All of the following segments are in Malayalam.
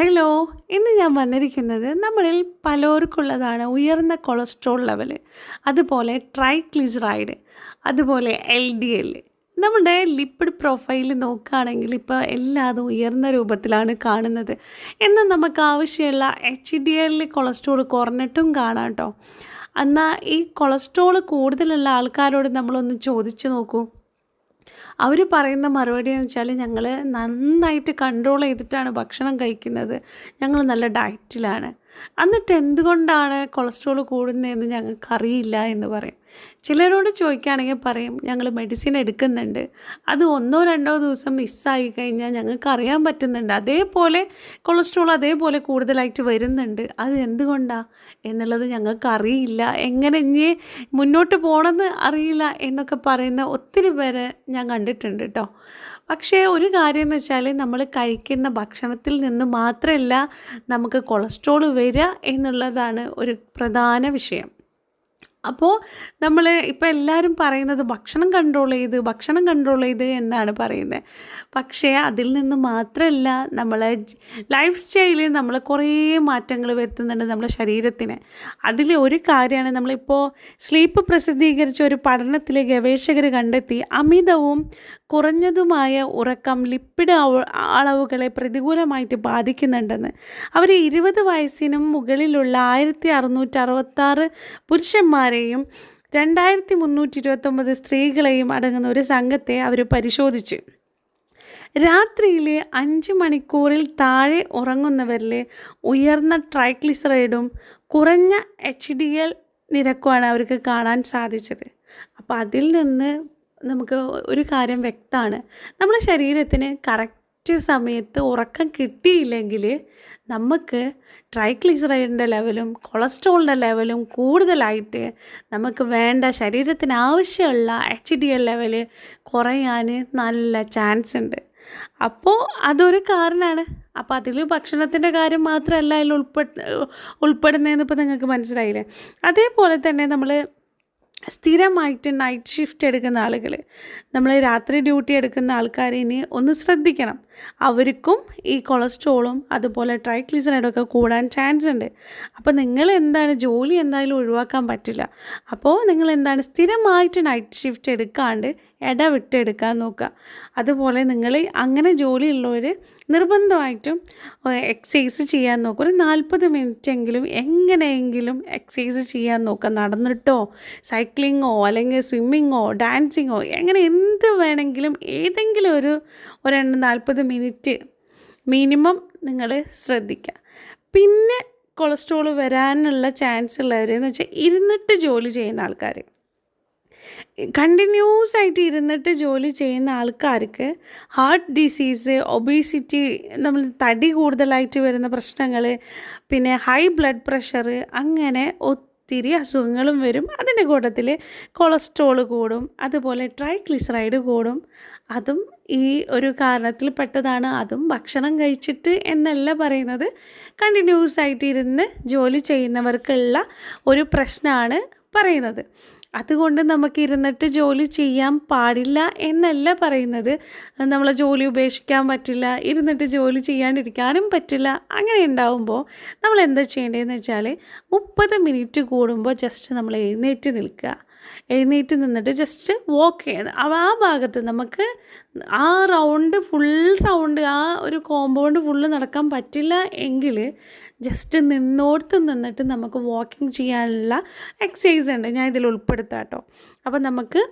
ഹലോ ഇന്ന് ഞാൻ വന്നിരിക്കുന്നത് നമ്മളിൽ പലർക്കുള്ളതാണ് ഉയർന്ന കൊളസ്ട്രോൾ ലെവൽ അതുപോലെ ട്രൈഗ്ലിസറൈഡ് അതുപോലെ എൽ ഡി എൽ. നമ്മുടെ ലിപ്പിഡ് പ്രൊഫൈൽ നോക്കുകയാണെങ്കിൽ ഇപ്പോൾ എല്ലാതും ഉയർന്ന രൂപത്തിലാണ് കാണുന്നത്. എന്നാൽ നമുക്ക് ആവശ്യമുള്ള എച്ച് ഡി എല്ലിൽ കൊളസ്ട്രോൾ കുറഞ്ഞിട്ടും കാണാം കേട്ടോ. എന്നാൽ ഈ കൊളസ്ട്രോൾ കൂടുതലുള്ള ആൾക്കാരോട് നമ്മളൊന്ന് ചോദിച്ചു നോക്കൂ. അവർ പറയുന്ന മറുപടി എന്ന് വെച്ചാൽ ഞങ്ങൾ നന്നായിട്ട് കൺട്രോൾ ചെയ്തിട്ടാണ് ഭക്ഷണം കഴിക്കുന്നത്. ഞങ്ങൾ നല്ല ഡയറ്റിലാണ് എന്നിട്ട് എന്തുകൊണ്ടാണ് കൊളസ്ട്രോൾ കൂടുന്നതെന്ന് ഞങ്ങൾക്കറിയില്ല എന്ന് പറയും. ചിലരോട് ചോദിക്കുകയാണെങ്കിൽ പറയും ഞങ്ങൾ മെഡിസിൻ എടുക്കുന്നുണ്ട്. അത് ഒന്നോ രണ്ടോ ദിവസം മിസ്സായി കഴിഞ്ഞാൽ ഞങ്ങൾക്ക് അറിയാൻ പറ്റുന്നുണ്ട്. അതേപോലെ കൊളസ്ട്രോൾ അതേപോലെ കൂടുതലായിട്ട് വരുന്നുണ്ട്. അത് എന്തുകൊണ്ടാണ് എന്നുള്ളത് ഞങ്ങൾക്ക് അറിയില്ല എങ്ങനെ ഇനി മുന്നോട്ട് പോകണമെന്ന് അറിയില്ല എന്നൊക്കെ പറയുന്ന ഒത്തിരി പേരെ ഞാൻ കണ്ടിട്ടുണ്ട് കേട്ടോ പക്ഷേ ഒരു കാര്യം എന്ന് വെച്ചാൽ നമ്മൾ കഴിക്കുന്ന ഭക്ഷണത്തിൽ നിന്ന് മാത്രമല്ല നമുക്ക് കൊളസ്ട്രോൾ വരിക എന്നുള്ളതാണ് ഒരു പ്രധാന വിഷയം. അപ്പോൾ നമ്മൾ ഇപ്പോൾ എല്ലാവരും പറയുന്നത് ഭക്ഷണം കൺട്രോൾ ചെയ്ത് ഭക്ഷണം കൺട്രോൾ ചെയ്ത് എന്നാണ് പറയുന്നത് പക്ഷേ അതിൽ നിന്ന് മാത്രമല്ല നമ്മളെ ലൈഫ് സ്റ്റൈലിൽ നമ്മൾ കുറേ മാറ്റങ്ങൾ വരുത്തുന്നുണ്ട് നമ്മുടെ ശരീരത്തിന്. അതിൽ ഒരു കാര്യമാണ് നമ്മളിപ്പോൾ സ്ലീപ്പ് പ്രസിദ്ധീകരിച്ച ഒരു പഠനത്തിൽ ഗവേഷകർ കണ്ടെത്തി അമിതവും കുറഞ്ഞതുമായ ഉറക്കം ലിപ്പിഡ് അളവുകളെ പ്രതികൂലമായിട്ട് ബാധിക്കുന്നുണ്ടെന്ന്. അവർ ഇരുപത് വയസ്സിനും മുകളിലുള്ള ആയിരത്തി അറുന്നൂറ്റി അറുപത്താറ് പുരുഷന്മാരെയും രണ്ടായിരത്തി മുന്നൂറ്റി ഇരുപത്തൊമ്പത് സ്ത്രീകളെയും അടങ്ങുന്ന ഒരു സംഘത്തെ അവർ പരിശോധിച്ചു. രാത്രിയിലെ അഞ്ച് മണിക്കൂറിൽ താഴെ ഉറങ്ങുന്നവരിൽ ഉയർന്ന ട്രൈഗ്ലിസറൈഡും കുറഞ്ഞ എച്ച് ഡി എൽ നിരക്കുമാണ് അവർക്ക് കാണാൻ സാധിച്ചത്. അപ്പോൾ അതിൽ നിന്ന് നമുക്ക് ഒരു കാര്യം വ്യക്തമാണ്. നമ്മുടെ ശരീരത്തിന് കറക്റ്റ് സമയത്ത് ഉറക്കം കിട്ടിയില്ലെങ്കിൽ നമുക്ക് ട്രൈഗ്ലിസറൈഡിന്റെ ലെവലും കൊളസ്ട്രോളിന്റെ ലെവലും കൂടുതലായിട്ട് നമുക്ക് വേണ്ട ശരീരത്തിന് ആവശ്യമുള്ള എച്ച് ഡി എൽ ലെവൽ കുറയാൻ നല്ല ചാൻസ് ഉണ്ട്. അപ്പോൾ അതൊരു കാരണമാണ്. അപ്പോൾ അതിൽ ഭക്ഷണത്തിന്റെ കാര്യം മാത്രമല്ല അതിൽ ഉൾപ്പെട്ട് ഉൾപ്പെടുന്നതെന്ന് ഇപ്പോൾ നിങ്ങൾക്ക് മനസ്സിലായില്ലേ? അതേപോലെ തന്നെ നമ്മൾ സ്ഥിരമായിട്ട് നൈറ്റ് ഷിഫ്റ്റ് എടുക്കുന്ന ആളുകൾ നമ്മൾ രാത്രി ഡ്യൂട്ടി എടുക്കുന്ന ആൾക്കാരിനെ ഒന്ന് ശ്രദ്ധിക്കണം. അവർക്കും ഈ കൊളസ്ട്രോളും അതുപോലെ ട്രൈഗ്ലിസറൈഡൊക്കെ കൂടാൻ ചാൻസ് ഉണ്ട്. അപ്പോൾ നിങ്ങൾ എന്താണ് ജോലി എന്തായാലും ഒഴിവാക്കാൻ പറ്റില്ല. അപ്പോൾ നിങ്ങൾ എന്താണ് സ്ഥിരമായിട്ട് നൈറ്റ് ഷിഫ്റ്റ് എടുക്കാണ്ട് ഇടവിട്ട് എടുക്കാൻ നോക്കുക. അതുപോലെ നിങ്ങൾ അങ്ങനെ ജോലിയുള്ളവർ നിർബന്ധമായിട്ടും എക്സസൈസ് ചെയ്യാൻ നോക്കുക. ഒരു നാൽപ്പത് മിനിറ്റെങ്കിലും എങ്ങനെയെങ്കിലും എക്സസൈസ് ചെയ്യാൻ നോക്കുക. നടന്നിട്ടോ സൈക്ലിങ്ങോ അല്ലെങ്കിൽ സ്വിമ്മിങ്ങോ ഡാൻസിങ്ങോ അങ്ങനെ എന്ത് വേണമെങ്കിലും ഏതെങ്കിലും ഒരു ഒരു നാൽപ്പത് മിനിറ്റ് മിനിമം നിങ്ങൾ ശ്രദ്ധിക്കുക. പിന്നെ കൊളസ്ട്രോൾ വരാനുള്ള ചാൻസ് ഉള്ളവരെന്ന് വെച്ചാൽ ഇരുന്നിട്ട് ജോലി ചെയ്യുന്ന ആൾക്കാർ. കണ്ടിന്യൂസ് ആയിട്ട് ഇരുന്നിട്ട് ജോലി ചെയ്യുന്ന ആൾക്കാർക്ക് ഹാർട്ട് ഡിസീസ് ഒബീസിറ്റി നമ്മൾ തടി കൂടുതലായിട്ട് വരുന്ന പ്രശ്നങ്ങൾ പിന്നെ ഹൈ ബ്ലഡ് പ്രഷർ അങ്ങനെ ഒത്തിരി അസുഖങ്ങളും വരും. അതിന്റെ കൂട്ടത്തിൽ കൊളസ്ട്രോൾ കൂടും അതുപോലെ ട്രൈഗ്ലിസറൈഡ് കൂടും. അതും ഈ ഒരു കാരണത്തിൽ പെട്ടതാണ്. അതും ഭക്ഷണം കഴിച്ചിട്ട് എന്നല്ല പറയുന്നത്. കണ്ടിന്യൂസ് ആയിട്ട് ഇരുന്ന് ജോലി ചെയ്യുന്നവർക്കുള്ള ഒരു പ്രശ്നമാണ് പറയുന്നത്. അതുകൊണ്ട് നമുക്ക് ഇരുന്നിട്ട് ജോലി ചെയ്യാൻ പാടില്ല എന്നല്ല പറയുന്നത്. നമ്മളെ ജോലി ഉപേക്ഷിക്കാൻ പറ്റില്ല ഇരുന്നിട്ട് ജോലി ചെയ്യാണ്ടിരിക്കാനും പറ്റില്ല അങ്ങനെ ഉണ്ടാവുമ്പോൾ നമ്മൾ എന്താ ചെയ്യേണ്ടതെന്ന് വെച്ചാൽ മുപ്പത് മിനിറ്റ് കൂടുമ്പോൾ ജസ്റ്റ് നമ്മൾ എഴുന്നേറ്റ് നിൽക്കുക. എഴുന്നേറ്റ് നിന്നിട്ട് ജസ്റ്റ് വോക്ക് ചെയ്യുന്നത് ആ ഭാഗത്ത് നമുക്ക് ആ റൗണ്ട് ഫുൾ റൗണ്ട് ആ ഒരു കോമ്പൗണ്ട് ഫുള്ള് നടക്കാൻ പറ്റില്ല എങ്കിൽ ജസ്റ്റ് നിന്നോടത്ത് നിന്നിട്ട് നമുക്ക് വാക്കിംഗ് ചെയ്യാനുള്ള എക്സസൈസ് ഉണ്ട്. ഞാൻ ഇതിൽ ഉൾപ്പെടുത്താം കേട്ടോ. അപ്പോൾ നമുക്ക്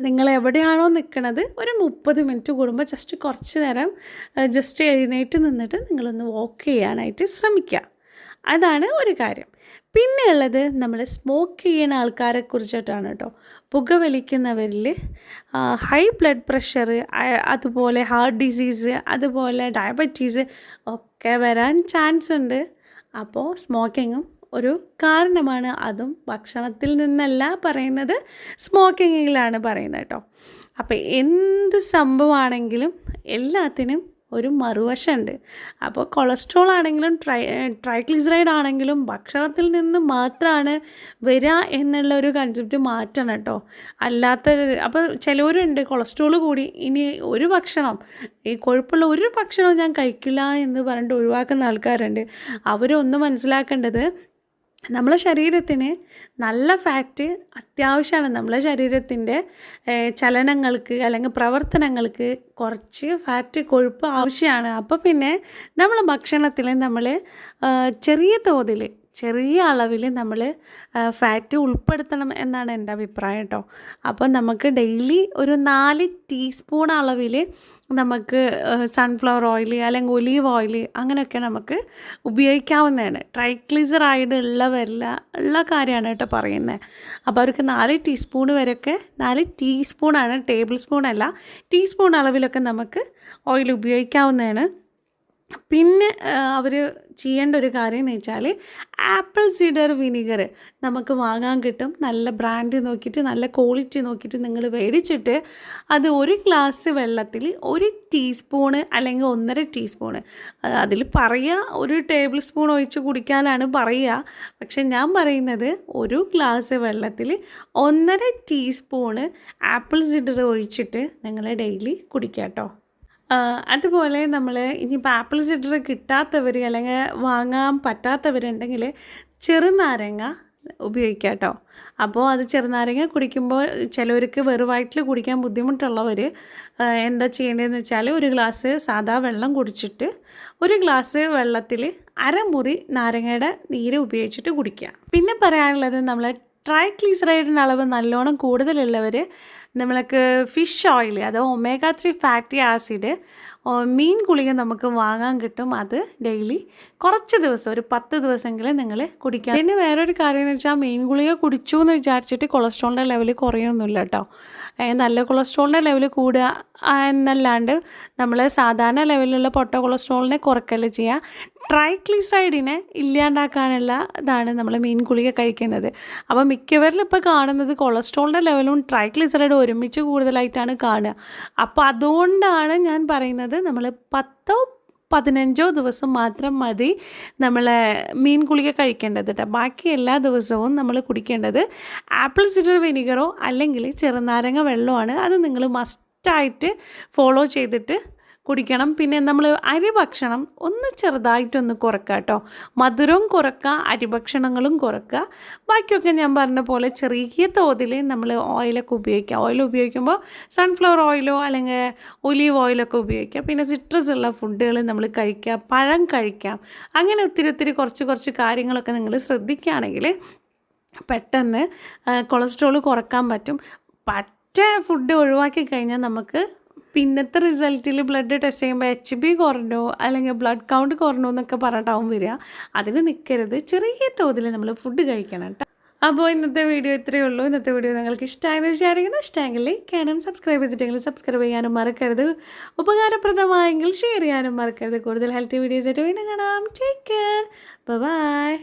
നിങ്ങൾ എവിടെയാണോ നിൽക്കുന്നത് ഒരു മുപ്പത് മിനിറ്റ് കൂടുമ്പോൾ ജസ്റ്റ് കുറച്ച് നേരം ജസ്റ്റ് എഴുന്നേറ്റ് നിന്നിട്ട് നിങ്ങളൊന്ന് വാക്ക് ചെയ്യാനായിട്ട് ശ്രമിക്കുക. അതാണ് ഒരു കാര്യം. പിന്നെ ഉള്ളത് നമ്മൾ സ്മോക്ക് ചെയ്യുന്ന ആൾക്കാരെ കുറിച്ചിട്ടാണ് കേട്ടോ. പുകവലിക്കുന്നവരിൽ ഹൈ ബ്ലഡ് പ്രഷർ അതുപോലെ ഹാർട്ട് ഡിസീസ് അതുപോലെ ഡയബറ്റീസ് ഒക്കെ വരാൻ ചാൻസ് ഉണ്ട്. അപ്പോൾ സ്മോക്കിങ്ങും ഒരു കാരണമാണ്. അതും ഭക്ഷണത്തിൽ നിന്നല്ല പറയുന്നത് സ്മോക്കിങ്ങിലാണ് പറയുന്നത് കേട്ടോ. അപ്പോൾ എന്ത് സംഭവമാണെങ്കിലും എല്ലാത്തിനും ഒരു മറുവശമുണ്ട്. അപ്പോൾ കൊളസ്ട്രോൾ ആണെങ്കിലും ട്രൈ ട്രൈക്ലിസറൈഡ് ആണെങ്കിലും ഭക്ഷണത്തിൽ നിന്ന് മാത്രമാണ് വരിക എന്നുള്ള ഒരു കൺസെപ്റ്റ് മാറ്റണം കേട്ടോ. അല്ലാത്ത അപ്പോൾ ചിലവരുണ്ട് കൊളസ്ട്രോൾ കൂടി ഇനി ഒരു ഭക്ഷണം ഈ കൊഴുപ്പുള്ള ഒരു ഭക്ഷണവും ഞാൻ കഴിക്കില്ല എന്ന് പറഞ്ഞിട്ട് ഒഴിവാക്കുന്ന ആൾക്കാരുണ്ട്. അവരൊന്ന് മനസ്സിലാക്കേണ്ടത് നമ്മളെ ശരീരത്തിന് നല്ല ഫാറ്റ് അത്യാവശ്യമാണ്. നമ്മളെ ശരീരത്തിന്റെ ചലനങ്ങൾക്ക് അല്ലെങ്കിൽ പ്രവർത്തനങ്ങൾക്ക് കുറച്ച് ഫാറ്റ് കൊഴുപ്പ് ആവശ്യമാണ്. അപ്പോൾ പിന്നെ നമ്മൾ ഭക്ഷണത്തിൽ നമ്മൾ ചെറിയ തോതിൽ ചെറിയ അളവിൽ നമ്മൾ ഫാറ്റ് ഉൾപ്പെടുത്തണം എന്നാണ് എന്റെ അഭിപ്രായം കേട്ടോ. അപ്പോൾ നമുക്ക് ഡെയിലി ഒരു നാല് ടീസ്പൂൺ അളവിൽ നമുക്ക് സൺഫ്ലവർ ഓയിൽ അല്ലെങ്കിൽ ഒലീവ് ഓയിൽ അങ്ങനെയൊക്കെ നമുക്ക് ഉപയോഗിക്കാവുന്നതാണ്. ട്രൈക്ലിസറൈഡ് ഉള്ളവരില്ല ഉള്ള കാര്യമാണ് കേട്ടോ പറയുന്നത്. അപ്പോൾ അവർക്ക് നാല് ടീസ്പൂൺ വരെയൊക്കെ നാല് ടീസ്പൂണാണ് ടേബിൾ സ്പൂൺ അല്ല ടീസ്പൂൺ അളവിലൊക്കെ നമുക്ക് ഓയിൽ ഉപയോഗിക്കാവുന്നതാണ്. പിന്നെ അവർ ചെയ്യേണ്ട ഒരു കാര്യം എന്ന് വെച്ചാൽ ആപ്പിൾ സീഡർ വിനിഗർ നമുക്ക് വാങ്ങാൻ കിട്ടും. നല്ല ബ്രാൻഡ് നോക്കിയിട്ട് നല്ല ക്വാളിറ്റി നോക്കിയിട്ട് നിങ്ങൾ മേടിച്ചിട്ട് അത് ഒരു ഗ്ലാസ് വെള്ളത്തിൽ ഒരു ടീസ്പൂണ് അല്ലെങ്കിൽ ഒന്നര ടീസ്പൂണ് അതിൽ പറയുക. ഒരു ടേബിൾ സ്പൂൺ ഒഴിച്ച് കുടിക്കാനാണ് പറയുക. പക്ഷെ ഞാൻ പറയുന്നത് ഒരു ഗ്ലാസ് വെള്ളത്തിൽ ഒന്നര ടീസ്പൂണ് ആപ്പിൾ സിഡർ ഒഴിച്ചിട്ട് നിങ്ങൾ ഡെയിലി കുടിക്കുക കേട്ടോ. അതുപോലെ നമ്മൾ ഇനിയിപ്പോൾ ആപ്പിൾ സിഡർ കിട്ടാത്തവർ അല്ലെങ്കിൽ വാങ്ങാൻ പറ്റാത്തവരുണ്ടെങ്കിൽ ചെറുനാരങ്ങ ഉപയോഗിക്കാം കേട്ടോ അപ്പോൾ അത് ചെറുനാരങ്ങ കുടിക്കുമ്പോൾ ചിലവർക്ക് വെറുവായിട്ടിൽ കുടിക്കാൻ ബുദ്ധിമുട്ടുള്ളവർ എന്താ ചെയ്യേണ്ടതെന്ന് വെച്ചാൽ ഒരു ഗ്ലാസ് സാദാ വെള്ളം കുടിച്ചിട്ട് ഒരു ഗ്ലാസ് വെള്ളത്തിൽ അരമുറി നാരങ്ങയുടെ നീര് ഉപയോഗിച്ചിട്ട് കുടിക്കുക. പിന്നെ പറയാനുള്ളത് നമ്മൾ ട്രൈക്ലീസറൈഡിന്റെ അളവ് നല്ലോണം കൂടുതലുള്ളവർ നമ്മൾക്ക് ഫിഷ് ഓയിൽ അത് ഒമേഗ ത്രീ ഫാറ്റി ആസിഡ് മീൻ ഗുളിക നമുക്ക് വാങ്ങാൻ കിട്ടും അത് ഡെയിലി കുറച്ച് ദിവസം ഒരു പത്ത് ദിവസമെങ്കിലും നിങ്ങൾ കുടിക്കാം പിന്നെ വേറൊരു കാര്യം എന്ന് വെച്ചാൽ മീൻ ഗുളിക കുടിച്ചു എന്ന് വിചാരിച്ചിട്ട് കൊളസ്ട്രോളിന്റെ ലെവൽ കുറയൊന്നുമില്ല കേട്ടോ നല്ല കൊളസ്ട്രോളിന്റെ ലെവൽ കൂടുക എന്നല്ലാണ്ട് നമ്മൾ സാധാരണ ലെവലിലുള്ള പൊട്ട കൊളസ്ട്രോളിനെ കുറക്കല്ല ചെയ്യുക ട്രൈക്ലിസറൈഡിനെ ഇല്ലാണ്ടാക്കാനുള്ള ഇതാണ് നമ്മൾ മീൻ ഗുളിക കഴിക്കുന്നത്. അപ്പോൾ മിക്കവരിലും ഇപ്പോൾ കാണുന്നത് കൊളസ്ട്രോളിന്റെ ലെവലും ട്രൈക്ലിസറൈഡ് ഒരുമിച്ച് കൂടുതലായിട്ടാണ് കാണുക. അപ്പോൾ അതുകൊണ്ടാണ് ഞാൻ പറയുന്നത് നമ്മൾ പത്തോ പതിനഞ്ചോ ദിവസം മാത്രം മതി നമ്മൾ മീൻ ഗുളിക കഴിക്കേണ്ടത് കേട്ടോ ബാക്കി എല്ലാ ദിവസവും നമ്മൾ കുടിക്കേണ്ടത് ആപ്പിൾ സിഡർ വിനിഗറോ അല്ലെങ്കിൽ ചെറുനാരങ്ങ വെള്ളമാണ്. അത് നിങ്ങൾ മസ്റ്റായിട്ട് ഫോളോ ചെയ്തിട്ട് കുടിക്കണം. പിന്നെ നമ്മൾ അരി ഭക്ഷണം ഒന്ന് ചെറുതായിട്ടൊന്ന് കുറക്കുക കേട്ടോ മധുരവും കുറക്കുക അരി ഭക്ഷണങ്ങളും കുറക്കുക. ബാക്കിയൊക്കെ ഞാൻ പറഞ്ഞ പോലെ ചെറിയ തോതിൽ നമ്മൾ ഓയിലൊക്കെ ഉപയോഗിക്കുക. ഓയിൽ ഉപയോഗിക്കുമ്പോൾ സൺഫ്ലവർ ഓയിലോ അല്ലെങ്കിൽ ഒലീവ് ഓയിലൊക്കെ ഉപയോഗിക്കുക. പിന്നെ സിട്രസ് ഉള്ള ഫുഡുകൾ നമ്മൾ കഴിക്കുക പഴം കഴിക്കാം അങ്ങനെ ഒത്തിരി ഒത്തിരി കുറച്ച് കുറച്ച് കാര്യങ്ങളൊക്കെ നിങ്ങൾ ശ്രദ്ധിക്കുകയാണെങ്കിൽ പെട്ടെന്ന് കൊളസ്ട്രോൾ കുറയ്ക്കാൻ പറ്റും. പറ്റ ഫുഡ് ഒഴിവാക്കി കഴിഞ്ഞാൽ നമുക്ക് പിന്നത്തെ റിസൾട്ടിൽ ബ്ലഡ് ടെസ്റ്റ് ചെയ്യുമ്പോൾ എച്ച് ബി കുറഞ്ഞു അല്ലെങ്കിൽ ബ്ലഡ് കൗണ്ട് കുറഞ്ഞു എന്നൊക്കെ പറഞ്ഞിട്ടാവും വരിക. അതിന് നിൽക്കരുത് ചെറിയ തോതിൽ നമ്മൾ ഫുഡ് കഴിക്കണം കേട്ടോ അപ്പോൾ ഇന്നത്തെ വീഡിയോ ഇത്രയേ ഉള്ളൂ. ഇന്നത്തെ വീഡിയോ നിങ്ങൾക്ക് ഇഷ്ടമായെന്ന് വിചാരിക്കുന്നു. ഇഷ്ടമെങ്കിൽ ലൈക്കാനും സബ്സ്ക്രൈബ് ചെയ്തിട്ടെങ്കിൽ സബ്സ്ക്രൈബ് ചെയ്യാനും മറക്കരുത്. ഉപകാരപ്രദമായെങ്കിൽ ഷെയർ ചെയ്യാനും മറക്കരുത്. കൂടുതൽ ഹെൽത്തി വീഡിയോസ് ആയിട്ട് വീണ്ടും കാണാം. Take care bye